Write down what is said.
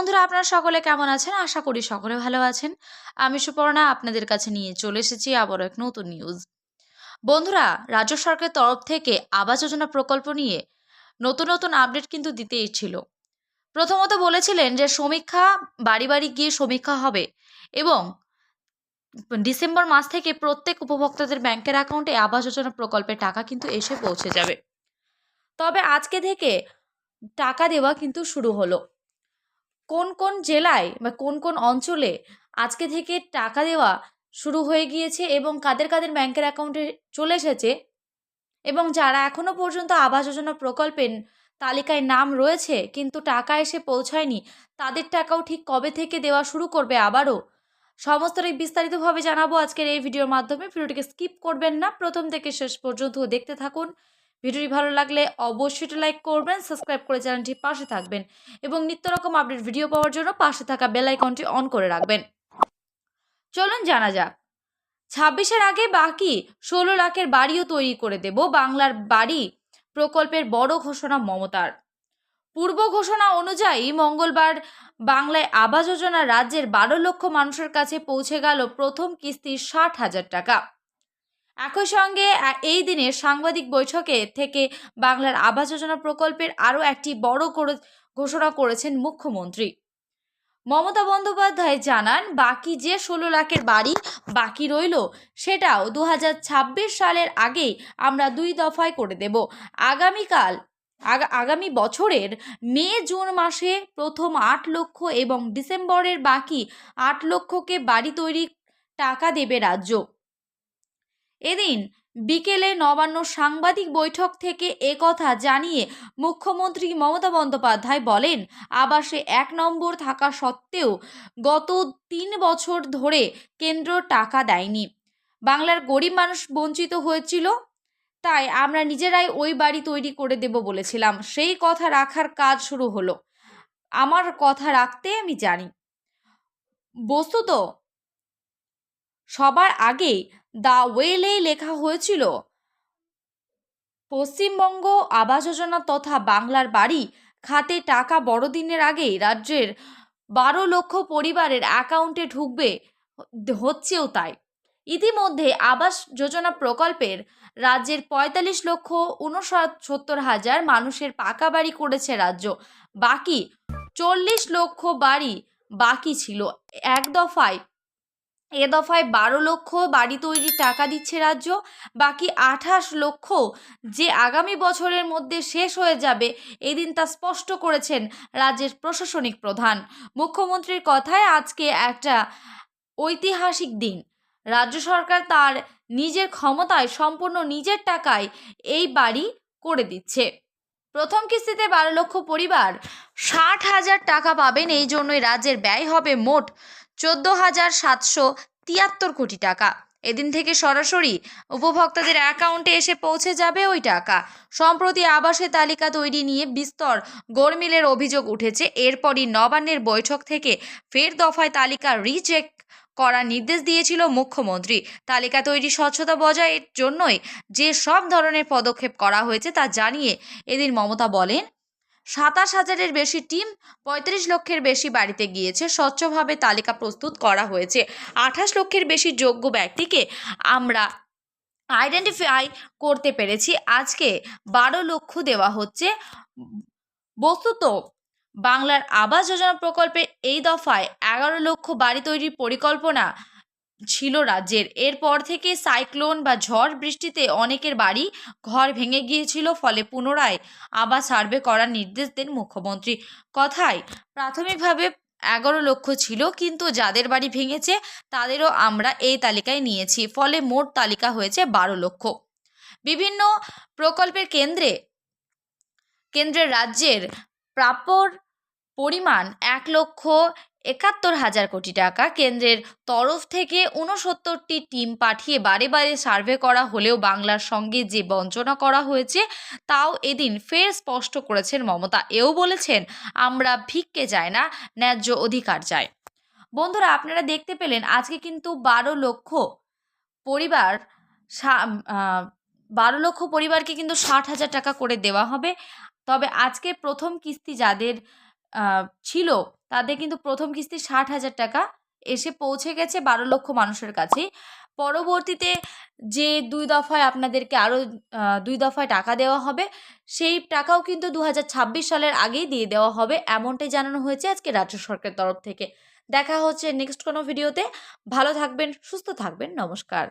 বন্ধুরা, আপনারা সকলে কেমন আছেন? আশা করি সকলে ভালো আছেন। আমি সুপর্ণা, আপনাদের কাছে নিয়ে চলে এসেছি আবারও এক নতুন নিউজ বন্ধুরা, রাজ্য সরকারের তরফ থেকে আবাস যোজনা প্রকল্প নিয়ে নতুন নতুন আপডেট কিন্তু দিতেই ছিল। প্রথমত বলেছিলেন যে, সমীক্ষা বাড়ি বাড়ি গিয়ে সমীক্ষা হবে এবং ডিসেম্বর মাস থেকে প্রত্যেক উপভোক্তাদের ব্যাংকের অ্যাকাউন্টে আবাস যোজনা প্রকল্পের টাকা কিন্তু এসে পৌঁছে যাবে। তবে আজকে থেকে টাকা দেওয়া কিন্তু শুরু হলো। কোন কোন জেলায় বা কোন কোন অঞ্চলে আজকে থেকে টাকা দেওয়া শুরু হয়ে গিয়েছে এবং কাদের কাদের ব্যাংকের অ্যাকাউন্টে চলে এসেছে এবং যারা এখনও পর্যন্ত আবাস যোজনা প্রকল্পের তালিকায় নাম রয়েছে কিন্তু টাকা এসে পৌঁছায়নি, তাদের টাকাও ঠিক কবে থেকে দেওয়া শুরু করবে আবারও? সমস্তটাই বিস্তারিতভাবে জানাব আজকের এই ভিডিওর মাধ্যমে। ভিডিওটিকে স্কিপ করবেন না। প্রথম থেকে শেষ পর্যন্ত দেখতে থাকুন। ভিডিওটি ভালো লাগলে অবশ্যই লাইক করবেন সাবস্ক্রাইব করে চ্যানেলটি পাশে থাকবেন এবং নিত্য রকম আপডেট ভিডিও পাওয়ার জন্য পাশে থাকা বেল আইকনটি অন করে রাখবেন। চলুন জানা যাক। ছাব্বিশের আগে বাকি ষোলো লাখের বাড়িও তৈরি করে দেব বাংলার বাড়ি প্রকল্পের বড় ঘোষণা মমতার। পূর্ব ঘোষণা অনুযায়ী মঙ্গলবার বাংলায় আবাস যোজনা রাজ্যের বারো লক্ষ মানুষের কাছে পৌঁছে গেল প্রথম কিস্তি ষাট হাজার টাকা। একই সঙ্গে এই দিনে সাংবাদিক বৈঠকে থেকে বাংলার আবাস যোজনা প্রকল্পের আরও একটি বড় করে, ঘোষণা করেছেন মুখ্যমন্ত্রী। মমতা বন্দ্যোপাধ্যায় জানান, বাকি যে ষোলো লাখের বাড়ি বাকি রইল, সেটাও দু হাজার ছাব্বিশ সালের আগেই আমরা দুই দফায় করে দেব। আগামীকাল, আগা- আগামী বছরের মে, জুন মাসে প্রথম আট লক্ষ এবং ডিসেম্বরের বাকি আট লক্ষকে বাড়ি তৈরি টাকা দেবে রাজ্য। এদিন বিকেলে নবান্ন সাংবাদিক বৈঠক থেকে একথা জানিয়ে মুখ্যমন্ত্রী মমতা বন্দ্যোপাধ্যায় বলেন আবাসে এক নম্বর থাকা সত্ত্বেও গত তিন বছর ধরে কেন্দ্র টাকা দেয়নি। বাংলার গরিব মানুষ বঞ্চিত হয়েছিল, তাই আমরা নিজেরাই ওই বাড়ি তৈরি করে দেব বলেছিলাম। সেই কথা রাখার কাজ শুরু হলো। আমার কথা রাখতে আমি জানি। বস্তুত সবার আগে দ্য ওয়েলেই লেখা হয়েছিল, পশ্চিমবঙ্গ আবাস যোজনা তথা বাংলার বাড়ি খাতে টাকা বড়দিনের আগেই রাজ্যের বারো লক্ষ পরিবারের অ্যাকাউন্টে ঢুকবে, হচ্ছেও তাই। ইতিমধ্যে আবাস যোজনা প্রকল্পের রাজ্যের পঁয়তাল্লিশ লক্ষ উনসত্তর হাজার মানুষের পাকা বাড়ি করেছে রাজ্য। বাকি চল্লিশ লক্ষ বাড়ি বাকি ছিল এক দফায়। এ দফায় বারো লক্ষ বাড়ি তৈরির টাকা দিচ্ছে রাজ্য। বাকি আঠাশ লক্ষ যে আগামী বছরের মধ্যে শেষ হয়ে যাবে, এদিন তা স্পষ্ট করেছেন রাজ্যের প্রশাসনিক প্রধান। মুখ্যমন্ত্রীর কথায় আজকে একটা ঐতিহাসিক দিন। রাজ্য সরকার তার নিজের ক্ষমতায় সম্পূর্ণ নিজের টাকায় এই বাড়ি করে দিচ্ছে। প্রথম কিস্তিতে বারো লক্ষ পরিবার ষাট হাজার টাকা পাবেন। এই জন্যই রাজ্যের ব্যয় হবে মোট চোদ্দ হাজার সাতশো তিয়াত্তর কোটি টাকা। এদিন থেকে সরাসরি উপভোক্তাদের অ্যাকাউন্টে এসে পৌঁছে যাবে ওই টাকা। সম্প্রতি আবাসের তালিকা তৈরি নিয়ে বিস্তর গোলমিলের অভিযোগ উঠেছে। এরপরই নবান্নের বৈঠক থেকে ফের দফায় তালিকা রিচেক করার নির্দেশ দিয়েছিল মুখ্যমন্ত্রী। তালিকা তৈরি স্বচ্ছতা বজায়ের জন্যই যে সব ধরনের পদক্ষেপ করা হয়েছে তা জানিয়ে এদিন মমতা বলেন সাতাশ হাজারের বেশি টিম পঁয়ত্রিশ লক্ষের বেশি বাড়িতে গিয়েছে। স্বচ্ছভাবে তালিকা প্রস্তুত করা হয়েছে। আঠাশ লক্ষের বেশি যোগ্য ব্যক্তিকে আমরা আইডেন্টিফাই করতে পেরেছি। আজকে বারো লক্ষ দেওয়া হচ্ছে। বস্তুত বাংলার আবাস যোজনা প্রকল্পের এই দফায় এগারো লক্ষ বাড়ি তৈরির পরিকল্পনা ছিল রাজ্যের। এরপর থেকে সাইক্লোন বা ঝড় বৃষ্টিতে অনেকের বাড়ি ঘর ভেঙে গিয়েছিল, ফলে পুনরায় আবার সার্ভে করার নির্দেশ দেন মুখ্যমন্ত্রী। কথায় প্রাথমিকভাবে এগারো লক্ষ ছিল, কিন্তু যাদের বাড়ি ভেঙেছে তাদেরও আমরা এই তালিকায় নিয়েছি, ফলে মোট তালিকা হয়েছে বারো লক্ষ। বিভিন্ন প্রকল্পের কেন্দ্রে, কেন্দ্রের রাজ্যের প্রাপ্যর পরিমাণ এক লক্ষ একাত্তর হাজার কোটি টাকা। কেন্দ্রের তরফ থেকে ঊনসত্তরটি টিম পাঠিয়ে বারে বারে সার্ভে করা হলেও বাংলার সঙ্গে যে বঞ্চনা করা হয়েছে, তাও এদিন ফের স্পষ্ট করেছেন মমতা। এও বলেছেন, আমরা ভিক্ষে চাই না, ন্যায্য অধিকার চাই। বন্ধুরা, আপনারা দেখতে পেলেন, আজকে কিন্তু বারো লক্ষ পরিবার বারো লক্ষ পরিবারকে কিন্তু ষাট হাজার টাকা করে দেওয়া হবে। তবে আজকে প্রথম কিস্তি যাদের ছিল তাদের কিন্তু প্রথম কিস্তি ষাট হাজার টাকা এসে পৌঁছে গেছে বারো লক্ষ মানুষের কাছেই। পরবর্তীতে যে দুই দফায় আপনাদেরকে আরও দুই দফায় টাকা দেওয়া হবে, সেই টাকাও কিন্তু দু হাজার ছাব্বিশ সালের আগেই দিয়ে দেওয়া হবে, এমনটাই জানানো হয়েছে আজকে রাজ্য সরকারের তরফ থেকে। দেখা হচ্ছে নেক্সট কোনো ভিডিওতে ভালো থাকবেন, সুস্থ থাকবেন, নমস্কার।